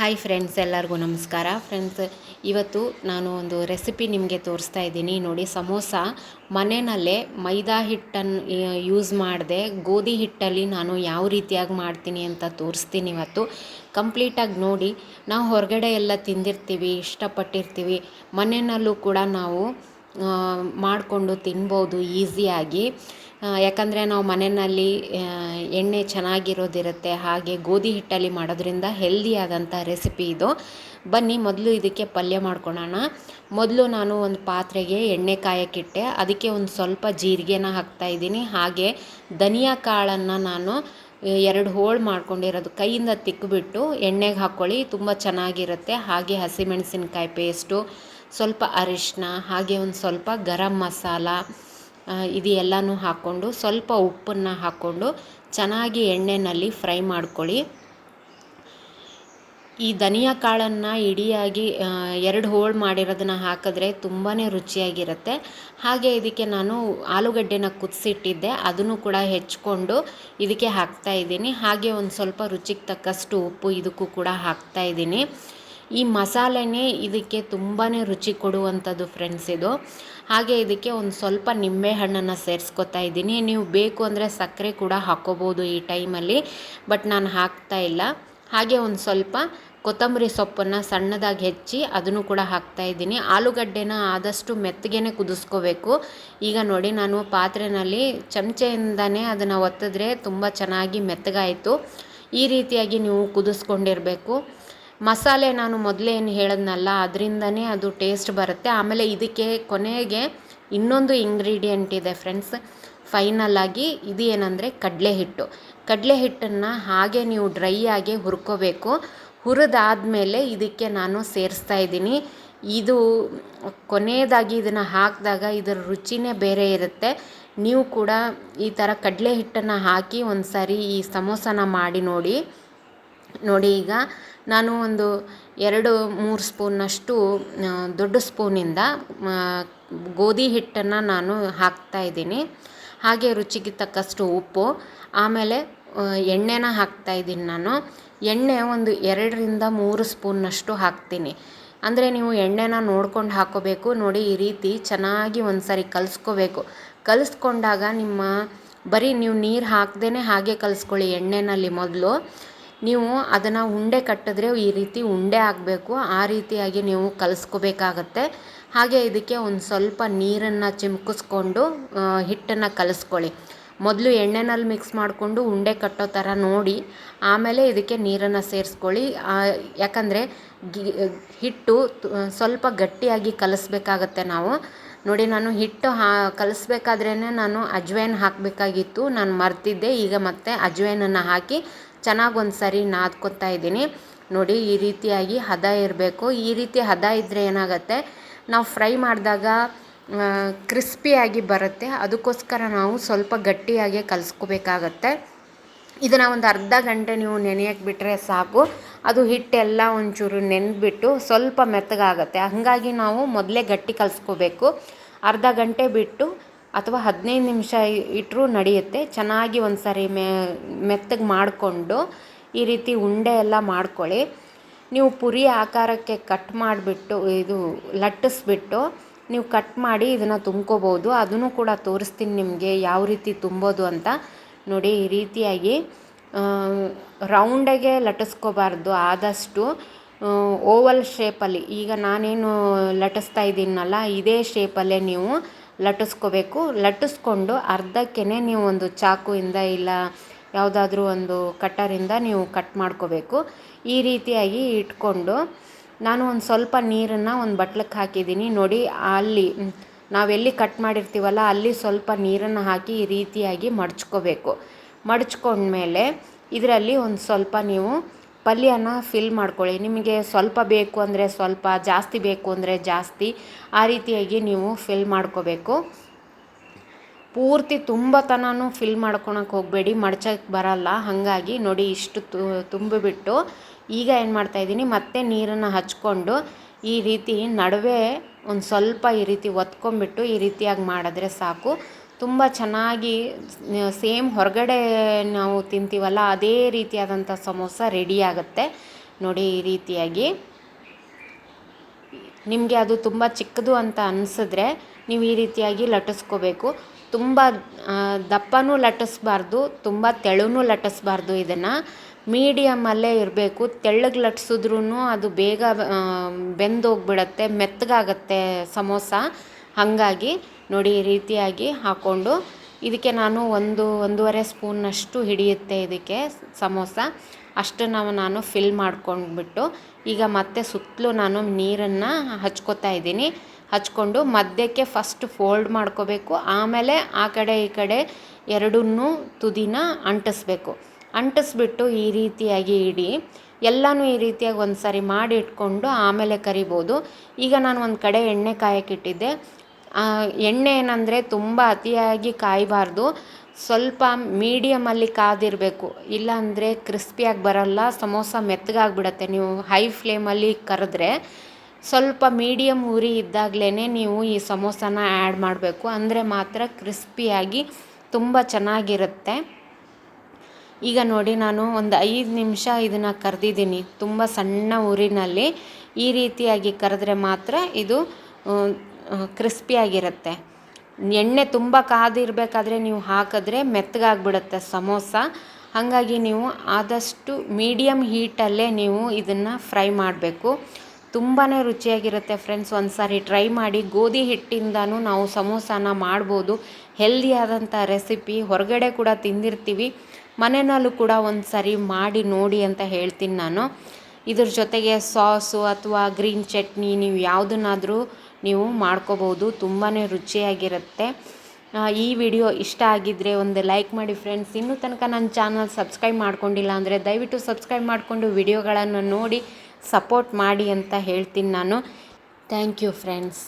Hi friends ಎಲ್ಲರಿಗೂ ನಮಸ್ಕಾರ. Friends ಇವತ್ತು ನಾನು ಒಂದು ರೆಸಿಪಿ ನಿಮಗೆ ತೋರಿಸ್ತಾ ಇದ್ದೀನಿ. ನೋಡಿ, ಸಮೋಸ ಮನೆಯಲ್ಲೇ ಮೈದಾ ಹಿಟ್ಟನ್ನು ಯೂಸ್ ಮಾಡದೆ. ಗೋಧಿ ಹಿಟ್ಟಲ್ಲಿ ನಾನು ಯಾವ ರೀತಿಯಾಗಿ ಮಾಡ್ತೀನಿ ಅಂತ ತೋರಿಸ್ತೀನಿ ಇವತ್ತು. ಕಂಪ್ಲೀಟಾಗಿ ನೋಡಿ, ನಾವು ಹೊರಗಡೆ ಎಲ್ಲ ತಿಂದಿರ್ತೀವಿ, ಇಷ್ಟಪಟ್ಟಿರ್ತೀವಿ. ಮನೆಯಲ್ಲೂ ಕೂಡ ನಾವು ಮಾಡಿಕೊಂಡು ತಿನ್ಬೋದು ಈಸಿಯಾಗಿ ಯಾಕಂದರೆ ನಾವು ಮನೆಯಲ್ಲಿ ಎಣ್ಣೆ ಚೆನ್ನಾಗಿರೋದಿರುತ್ತೆ, ಹಾಗೆ ಗೋಧಿ ಹಿಟ್ಟಲ್ಲಿ ಮಾಡೋದ್ರಿಂದ ಹೆಲ್ದಿಯಾದಂಥ ರೆಸಿಪಿ ಇದು. ಬನ್ನಿ, ಮೊದಲು ಇದಕ್ಕೆ ಪಲ್ಯ ಮಾಡ್ಕೊಳೋಣ. ಮೊದಲು ನಾನು ಒಂದು ಪಾತ್ರೆಗೆ ಎಣ್ಣೆ ಕಾಯಕ್ಕಿಟ್ಟೆ. ಅದಕ್ಕೆ ಒಂದು ಸ್ವಲ್ಪ ಜೀರಿಗೆನ ಹಾಕ್ತಾಯಿದ್ದೀನಿ ಹಾಗೆ ಧನಿಯಾ ಕಾಳನ್ನು ನಾನು ಎರಡು ಹೋಳು ಮಾಡ್ಕೊಂಡಿರೋದು ಕೈಯಿಂದ ತಿಕ್ಕಿಬಿಟ್ಟು ಎಣ್ಣೆಗೆ ಹಾಕ್ಕೊಳ್ಳಿ ತುಂಬ ಚೆನ್ನಾಗಿರುತ್ತೆ. ಹಾಗೆ ಹಸಿಮೆಣಸಿನ್ಕಾಯಿ ಪೇಸ್ಟು ಸ್ವಲ್ಪ ಅರಿಶಿನ ಹಾಗೆ ಒಂದು ಸ್ವಲ್ಪ ಗರಂ ಮಸಾಲ ಇದು ಎಲ್ಲನೂ ಹಾಕ್ಕೊಂಡು ಸ್ವಲ್ಪ ಉಪ್ಪನ್ನು ಹಾಕ್ಕೊಂಡು ಚೆನ್ನಾಗಿ ಎಣ್ಣೆಯಲ್ಲಿ ಫ್ರೈ ಮಾಡ್ಕೊಳ್ಳಿ. ಈ ಧನಿಯಾ ಕಾಳನ್ನು ಇಡಿಯಾಗಿ ಎರಡು ಹೋಳು ಮಾಡಿರೋದನ್ನು ಹಾಕಿದ್ರೆ ತುಂಬಾ ರುಚಿಯಾಗಿರುತ್ತೆ. ಹಾಗೆ ಇದಕ್ಕೆ ನಾನು ಆಲೂಗಡ್ಡೆನ ಕುದಿಸಿಟ್ಟಿದ್ದೆ, ಅದನ್ನು ಕೂಡ ಹೆಚ್ಕೊಂಡು ಇದಕ್ಕೆ ಹಾಕ್ತಾ ಇದ್ದೀನಿ. ಹಾಗೆ ಒಂದು ಸ್ವಲ್ಪ ರುಚಿಗೆ ತಕ್ಕಷ್ಟು ಉಪ್ಪು ಇದಕ್ಕೂ ಕೂಡ ಹಾಕ್ತಾ ಇದ್ದೀನಿ. ಈ ಮಸಾಲೆನೇ ಇದಕ್ಕೆ ತುಂಬಾ ರುಚಿ ಕೊಡುವಂಥದ್ದು ಫ್ರೆಂಡ್ಸ್ ಇದು. ಹಾಗೆ ಇದಕ್ಕೆ ಒಂದು ಸ್ವಲ್ಪ ನಿಂಬೆ ಹಣ್ಣನ್ನು ಸೇರಿಸ್ಕೊತಾ ಇದ್ದೀನಿ. ನೀವು ಬೇಕು ಅಂದರೆ ಸಕ್ಕರೆ ಕೂಡ ಹಾಕ್ಕೋಬೋದು ಈ ಟೈಮಲ್ಲಿ ಬಟ್ ನಾನು ಹಾಕ್ತಾ ಇಲ್ಲ. ಹಾಗೆ ಒಂದು ಸ್ವಲ್ಪ ಕೊತ್ತಂಬರಿ ಸೊಪ್ಪನ್ನು ಸಣ್ಣದಾಗಿ ಹೆಚ್ಚಿ ಅದನ್ನು ಕೂಡ ಹಾಕ್ತಾ ಇದ್ದೀನಿ. ಆಲೂಗಡ್ಡೆನ ಆದಷ್ಟು ಮೆತ್ತಗೆನೆ ಕುದಿಸ್ಕೋಬೇಕು. ಈಗ ನೋಡಿ, ನಾನು ಪಾತ್ರೆಯಲ್ಲಿ ಚಮಚೆಯಿಂದನೇ ಅದನ್ನು ಒತ್ತಿದ್ರೆ ತುಂಬ ಚೆನ್ನಾಗಿ ಮೆತ್ತಗಾಯಿತು. ಈ ರೀತಿಯಾಗಿ ನೀವು ಕುದಿಸ್ಕೊಂಡಿರಬೇಕು. ಮಸಾಲೆ ನಾನು ಮೊದಲೇ ಏನು ಹೇಳಿದ್ನಲ್ಲ, ಅದರಿಂದನೇ ಅದು ಟೇಸ್ಟ್ ಬರುತ್ತೆ. ಆಮೇಲೆ ಇದಕ್ಕೆ ಕೊನೆಗೆ ಇನ್ನೊಂದು ಇಂಗ್ರೀಡಿಯೆಂಟ್ ಇದೆ ಫ್ರೆಂಡ್ಸ್ ಫೈನಲ್ ಇದು ಏನಂದರೆ ಕಡಲೆ ಹಿಟ್ಟು ಕಡಲೆ ಹಿಟ್ಟನ್ನು ಹಾಗೆ ನೀವು ಡ್ರೈ ಆಗಿ ಹುರ್ಕೋಬೇಕು. ಹುರಿದಾದ್ಮೇಲೆ ಇದಕ್ಕೆ ನಾನು ಸೇರಿಸ್ತಾ ಇದ್ದೀನಿ. ಇದು ಕೊನೆಯದಾಗಿ ಇದನ್ನು ಹಾಕಿದಾಗ ಇದರ ರುಚಿನೇ ಬೇರೆ ಇರುತ್ತೆ. ನೀವು ಕೂಡ ಈ ಥರ ಕಡಲೆ ಹಿಟ್ಟನ್ನು ಹಾಕಿ ಒಂದು ಸಾರಿ ಈ ಸಮೋಸನ ಮಾಡಿ ನೋಡಿ. ನೋಡಿ ಈಗ ನಾನು ಒಂದು ಎರಡು ಮೂರು ಸ್ಪೂನ್ನಷ್ಟು ದೊಡ್ಡ ಸ್ಪೂನಿಂದ ಗೋಧಿ ಹಿಟ್ಟನ್ನು ನಾನು ಹಾಕ್ತಾ ಇದ್ದೀನಿ. ಹಾಗೆ ರುಚಿಗೆ ತಕ್ಕಷ್ಟು ಉಪ್ಪು, ಆಮೇಲೆ ಎಣ್ಣೆನ ಹಾಕ್ತಾ ಇದ್ದೀನಿ ನಾನು. ಎಣ್ಣೆ ಒಂದು ಎರಡರಿಂದ ಮೂರು ಸ್ಪೂನ್ನಷ್ಟು ಹಾಕ್ತೀನಿ. ಅಂದರೆ ನೀವು ಎಣ್ಣೆನ ನೋಡ್ಕೊಂಡು ಹಾಕೋಬೇಕು. ನೋಡಿ ಈ ರೀತಿ ಚೆನ್ನಾಗಿ ಒಂದು ಸಾರಿ ಕಲಿಸ್ಕೋಬೇಕು. ಕಲಿಸ್ಕೊಂಡಾಗ ನಿಮ್ಮ ಬರೀ ನೀವು ನೀರು ಹಾಕ್ದೇ ಹಾಗೆ ಕಲಿಸ್ಕೊಳ್ಳಿ ಎಣ್ಣೆನಲ್ಲಿ ಮೊದಲು. ನೀವು ಅದನ್ನು ಉಂಡೆ ಕಟ್ಟಿದ್ರೆ ಈ ರೀತಿ ಉಂಡೆ ಆಗಬೇಕು, ಆ ರೀತಿಯಾಗಿ ನೀವು ಕಲಿಸ್ಕೋಬೇಕಾಗತ್ತೆ. ಹಾಗೆ ಇದಕ್ಕೆ ಒಂದು ಸ್ವಲ್ಪ ನೀರನ್ನು ಚಿಮ್ಕಿಸ್ಕೊಂಡು ಹಿಟ್ಟನ್ನು ಕಲಸ್ಕೊಳ್ಳಿ. ಮೊದಲು ಎಣ್ಣೆನಲ್ಲಿ ಮಿಕ್ಸ್ ಮಾಡಿಕೊಂಡು ಉಂಡೆ ಕಟ್ಟೋ ಥರ ನೋಡಿ, ಆಮೇಲೆ ಇದಕ್ಕೆ ನೀರನ್ನು ಸೇರಿಸ್ಕೊಳ್ಳಿ. ಯಾಕಂದರೆ ಹಿಟ್ಟು ಸ್ವಲ್ಪ ಗಟ್ಟಿಯಾಗಿ ಕಲಿಸ್ಬೇಕಾಗತ್ತೆ ನಾವು. ನೋಡಿ, ನಾನು ಹಿಟ್ಟು ಹಾ ಕಲಿಸ್ಬೇಕಾದ್ರೇ ನಾನು ಅಜ್ವೈನ್ ಹಾಕಬೇಕಾಗಿತ್ತು. ನಾನು ಮರ್ತಿದ್ದೆ, ಈಗ ಮತ್ತೆ ಅಜ್ವೈನನ್ನು ಹಾಕಿ ಚೆನ್ನಾಗಿ ಒಂದು ಸರಿ ನಾದ್ಕೊತಾ ಇದ್ದೀನಿ. ನೋಡಿ, ಈ ರೀತಿಯಾಗಿ ಹದ ಇರಬೇಕು. ಈ ರೀತಿ ಹದ ಇದ್ದರೆ ಏನಾಗುತ್ತೆ, ನಾವು ಫ್ರೈ ಮಾಡಿದಾಗ ಕ್ರಿಸ್ಪಿಯಾಗಿ ಬರುತ್ತೆ. ಅದಕ್ಕೋಸ್ಕರ ನಾವು ಸ್ವಲ್ಪ ಗಟ್ಟಿಯಾಗಿ ಕಲಿಸ್ಕೋಬೇಕಾಗತ್ತೆ. ಇದನ್ನು ಒಂದು ಅರ್ಧ ಗಂಟೆ ನೀವು ನೆನೆಯಕ್ಕೆ ಬಿಟ್ಟರೆ ಸಾಕು. ಅದು ಹಿಟ್ಟೆಲ್ಲ ಒಂಚೂರು ನೆನೆದ್ಬಿಟ್ಟು ಸ್ವಲ್ಪ ಮೆತ್ತಗಾಗತ್ತೆ. ಹಾಗಾಗಿ ನಾವು ಮೊದಲೇ ಗಟ್ಟಿ ಕಲಿಸ್ಕೋಬೇಕು. ಅರ್ಧ ಗಂಟೆ ಬಿಟ್ಟು ಅಥವಾ ಹದಿನೈದು ನಿಮಿಷ ಇಟ್ಟರೂ ನಡೆಯುತ್ತೆ. ಚೆನ್ನಾಗಿ ಒಂದು ಸಾರಿ ಮೆತ್ತಗೆ ಮಾಡಿಕೊಂಡು ಈ ರೀತಿ ಉಂಡೆ ಎಲ್ಲ ಮಾಡ್ಕೊಳ್ಳಿ. ನೀವು ಪುರಿ ಆಕಾರಕ್ಕೆ ಕಟ್ ಮಾಡಿಬಿಟ್ಟು, ಇದು ಲಟ್ಟಿಸ್ಬಿಟ್ಟು ನೀವು ಕಟ್ ಮಾಡಿ ಇದನ್ನು ತುಂಬ್ಕೋಬೋದು. ಅದನ್ನು ಕೂಡ ತೋರಿಸ್ತೀನಿ ನಿಮಗೆ ಯಾವ ರೀತಿ ತುಂಬೋದು ಅಂತ. ನೋಡಿ, ಈ ರೀತಿಯಾಗಿ ರೌಂಡಾಗೆ ಲಟ್ಟಿಸ್ಕೋಬಾರ್ದು. ಆದಷ್ಟು ಓವಲ್ ಶೇಪಲ್ಲಿ ಈಗ ನಾನೇನು ಲಟ್ಟಿಸ್ತಾ ಇದ್ದೀನಲ್ಲ, ಇದೇ ಶೇಪಲ್ಲೇ ನೀವು ಲಟ್ಟಿಸ್ಕೋಬೇಕು. ಲಟ್ಟಿಸ್ಕೊಂಡು ಅರ್ಧಕ್ಕೇ ನೀವು ಒಂದು ಚಾಕುವಿಂದ ಇಲ್ಲ ಯಾವುದಾದ್ರೂ ಒಂದು ಕಟ್ಟರಿಂದ ನೀವು ಕಟ್ ಮಾಡ್ಕೋಬೇಕು. ಈ ರೀತಿಯಾಗಿ ಇಟ್ಕೊಂಡು ನಾನು ಒಂದು ಸ್ವಲ್ಪ ನೀರನ್ನು ಒಂದು ಬಟ್ಲಕ್ಕೆ ಹಾಕಿದ್ದೀನಿ. ನೋಡಿ, ಅಲ್ಲಿ, ನಾವೆಲ್ಲಿ ಕಟ್ ಮಾಡಿರ್ತೀವಲ್ಲ, ಅಲ್ಲಿ ಸ್ವಲ್ಪ ನೀರನ್ನು ಹಾಕಿ ಈ ರೀತಿಯಾಗಿ ಮಡ್ಚ್ಕೋಬೇಕು. ಮಡಚ್ಕೊಂಡ್ಮೇಲೆ ಇದರಲ್ಲಿ ಒಂದು ಸ್ವಲ್ಪ ನೀವು ಪಲ್ಯನ ಫಿಲ್ ಮಾಡ್ಕೊಳ್ಳಿ. ನಿಮಗೆ ಸ್ವಲ್ಪ ಬೇಕು ಅಂದರೆ ಸ್ವಲ್ಪ, ಜಾಸ್ತಿ ಬೇಕು ಅಂದರೆ ಜಾಸ್ತಿ. ಆ ರೀತಿಯಾಗಿ ನೀವು ಫಿಲ್ ಮಾಡ್ಕೋಬೇಕು. ಪೂರ್ತಿ ತುಂಬ ತನೂ ಫಿಲ್ ಮಾಡ್ಕೊಳಕ್ಕೆ ಹೋಗಬೇಡಿ. ಮಡ್ಚಕ್ಕೆ ಬರಲ್ಲ. ಹಾಗಾಗಿ ನೋಡಿ ಇಷ್ಟು ತುಂಬಿಬಿಟ್ಟು ಈಗ ಏನು ಮಾಡ್ತಾಯಿದ್ದೀನಿ ಮತ್ತೆ ನೀರನ್ನು ಹಚ್ಕೊಂಡು ಈ ರೀತಿ ನಡುವೆ ಒಂದು ಸ್ವಲ್ಪ ಈ ರೀತಿ ಒತ್ಕೊಂಬಿಟ್ಟು ಈ ರೀತಿಯಾಗಿ ಮಾಡಿದ್ರೆ ಸಾಕು. ತುಂಬ ಚೆನ್ನಾಗಿ ಸೇಮ್ ಹೊರಗಡೆ ನಾವು ತಿಂತೀವಲ್ಲ, ಅದೇ ರೀತಿಯಾದಂಥ ಸಮೋಸ ರೆಡಿ ಆಗುತ್ತೆ. ನೋಡಿ ಈ ರೀತಿಯಾಗಿ. ನಿಮಗೆ ಅದು ತುಂಬ ಚಿಕ್ಕದು ಅಂತ ಅನಿಸಿದ್ರೆ ನೀವು ಈ ರೀತಿಯಾಗಿ ಲಟ್ಟಿಸ್ಕೋಬೇಕು. ತುಂಬ ದಪ್ಪನೂ ಲಟ್ಟಿಸ್ಬಾರ್ದು, ತುಂಬ ತೆಳುನೂ ಲಟ್ಟಿಸ್ಬಾರ್ದು ಇದನ್ನು. ಮೀಡಿಯಮಲ್ಲೇ ಇರಬೇಕು. ತೆಳ್ಳಗೆ ಲಟ್ಸಿದ್ರೂ ಅದು ಬೇಗ ಬೆಂದೋಗ್ಬಿಡತ್ತೆ, ಮೆತ್ತಗಾಗತ್ತೆ ಸಮೋಸ. ಹಾಗಾಗಿ ನೋಡಿ ಈ ರೀತಿಯಾಗಿ ಹಾಕ್ಕೊಂಡು ಇದಕ್ಕೆ ನಾನು ಒಂದು ಒಂದೂವರೆ ಸ್ಪೂನ್ನಷ್ಟು ಹಿಡಿಯುತ್ತೆ ಇದಕ್ಕೆ ಸಮೋಸ. ಅಷ್ಟನ್ನು ನಾನು ಫಿಲ್ ಮಾಡ್ಕೊಂಡ್ಬಿಟ್ಟು ಈಗ ಮತ್ತೆ ಸುತ್ತಲೂ ನಾನು ನೀರನ್ನು ಹಚ್ಕೋತಾ ಇದ್ದೀನಿ. ಹಚ್ಕೊಂಡು ಮಧ್ಯಕ್ಕೆ ಫಸ್ಟ್ ಫೋಲ್ಡ್ ಮಾಡ್ಕೋಬೇಕು. ಆಮೇಲೆ ಆ ಕಡೆ ಈ ಕಡೆ ಎರಡನ್ನೂ ತುದಿನ ಅಂಟಿಸ್ಬೇಕು. ಅಂಟಿಸ್ಬಿಟ್ಟು ಈ ರೀತಿಯಾಗಿ ಇಡಿ. ಎಲ್ಲನೂ ಈ ರೀತಿಯಾಗಿ ಒಂದು ಸಾರಿ ಮಾಡಿ ಇಟ್ಕೊಂಡು ಆಮೇಲೆ ಕರಿಬೋದು. ಈಗ ನಾನು ಒಂದು ಕಡೆ ಎಣ್ಣೆ ಕಾಯಕ್ಕಿಟ್ಟಿದ್ದೆ ಎಣ್ಣೆ ಏನಂದರೆ ತುಂಬ ಅತಿಯಾಗಿ ಕಾಯಬಾರ್ದು. ಸ್ವಲ್ಪ ಮೀಡಿಯಮಲ್ಲಿ ಕಾದಿರಬೇಕು. ಇಲ್ಲಾಂದರೆ ಕ್ರಿಸ್ಪಿಯಾಗಿ ಬರಲ್ಲ. ಸಮೋಸ ಮೆತ್ತಗಾಗ್ಬಿಡತ್ತೆ. ನೀವು ಹೈ ಫ್ಲೇಮಲ್ಲಿ ಕರೆದ್ರೆ ಸ್ವಲ್ಪ ಮೀಡಿಯಮ್ ಉರಿ ಇದ್ದಾಗಲೇ ನೀವು ಈ ಸಮೋಸನ ಆ್ಯಡ್ ಮಾಡಬೇಕು. ಅಂದರೆ ಮಾತ್ರ ಕ್ರಿಸ್ಪಿಯಾಗಿ ತುಂಬ ಚೆನ್ನಾಗಿರುತ್ತೆ. ಈಗ ನೋಡಿ ನಾನು ಒಂದು ಐದು ನಿಮಿಷ ಇದನ್ನು ಕರೆದಿದ್ದೀನಿ. ತುಂಬ ಸಣ್ಣ ಉರಿನಲ್ಲಿ ಈ ರೀತಿಯಾಗಿ ಕರೆದ್ರೆ ಮಾತ್ರ ಇದು ಕ್ರಿಸ್ಪಿಯಾಗಿರುತ್ತೆ ಎಣ್ಣೆ ತುಂಬ ಕಾದಿರಬೇಕಾದ್ರೆ ನೀವು ಹಾಕಿದ್ರೆ ಮೆತ್ತಗಾಗ್ಬಿಡುತ್ತೆ ಸಮೋಸ. ಹಾಗಾಗಿ ನೀವು ಆದಷ್ಟು ಮೀಡಿಯಮ್ ಹೀಟಲ್ಲೇ ನೀವು ಇದನ್ನು ಫ್ರೈ ಮಾಡಬೇಕು. ತುಂಬಾ ರುಚಿಯಾಗಿರುತ್ತೆ ಫ್ರೆಂಡ್ಸ್ ಒಂದು ಸಾರಿ ಟ್ರೈ ಮಾಡಿ ಗೋಧಿ ಹಿಟ್ಟಿಂದನೂ ನಾವು ಸಮೋಸಾನ ಮಾಡ್ಬೋದು. ಹೆಲ್ದಿಯಾದಂಥ ರೆಸಿಪಿ ಹೊರಗಡೆ ಕೂಡ ತಿಂದಿರ್ತೀವಿ. ಮನೆಯಲ್ಲೂ ಕೂಡ ಒಂದು ಸಾರಿ ಮಾಡಿ ನೋಡಿ ಅಂತ ಹೇಳ್ತೀನಿ ನಾನು. ಇದ್ರ ಜೊತೆಗೆ ಸಾಸು ಅಥವಾ ಗ್ರೀನ್ ಚಟ್ನಿ ನೀವು ಯಾವುದನ್ನಾದರೂ ನೀವು ಮಾಡ್ಕೋಬೋದು ತುಂಬಾ ರುಚಿಯಾಗಿರುತ್ತೆ. ಈ ವಿಡಿಯೋ ಇಷ್ಟ ಆಗಿದ್ದರೆ ಒಂದು ಲೈಕ್ ಮಾಡಿ ಫ್ರೆಂಡ್ಸ್. ಇನ್ನೂ ತನಕ ನನ್ನ ಚಾನಲ್ ಸಬ್ಸ್ಕ್ರೈಬ್ ಮಾಡ್ಕೊಂಡಿಲ್ಲ ಅಂದರೆ ದಯವಿಟ್ಟು ಸಬ್ಸ್ಕ್ರೈಬ್ ಮಾಡಿಕೊಂಡು ವಿಡಿಯೋಗಳನ್ನು ನೋಡಿ ಸಪೋರ್ಟ್ ಮಾಡಿ ಅಂತ ಹೇಳ್ತೀನಿ ನಾನು. Thank you friends.